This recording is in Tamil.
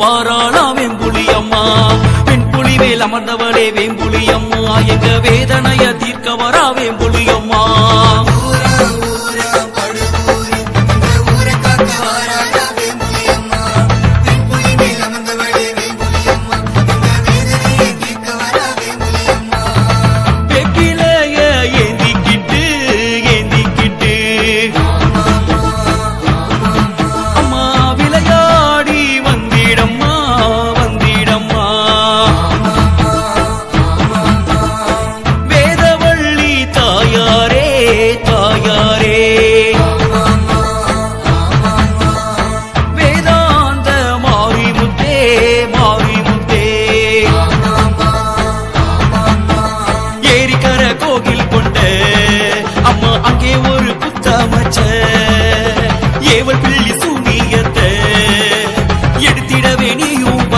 வாராளா வெம்புலி அம்மா பெண்புலி மேல் அமர்ந்தவளே வெம்புலி அம்மா எங்க வேதனைய தீர்க்க வரா வெம்புலி. கோகில்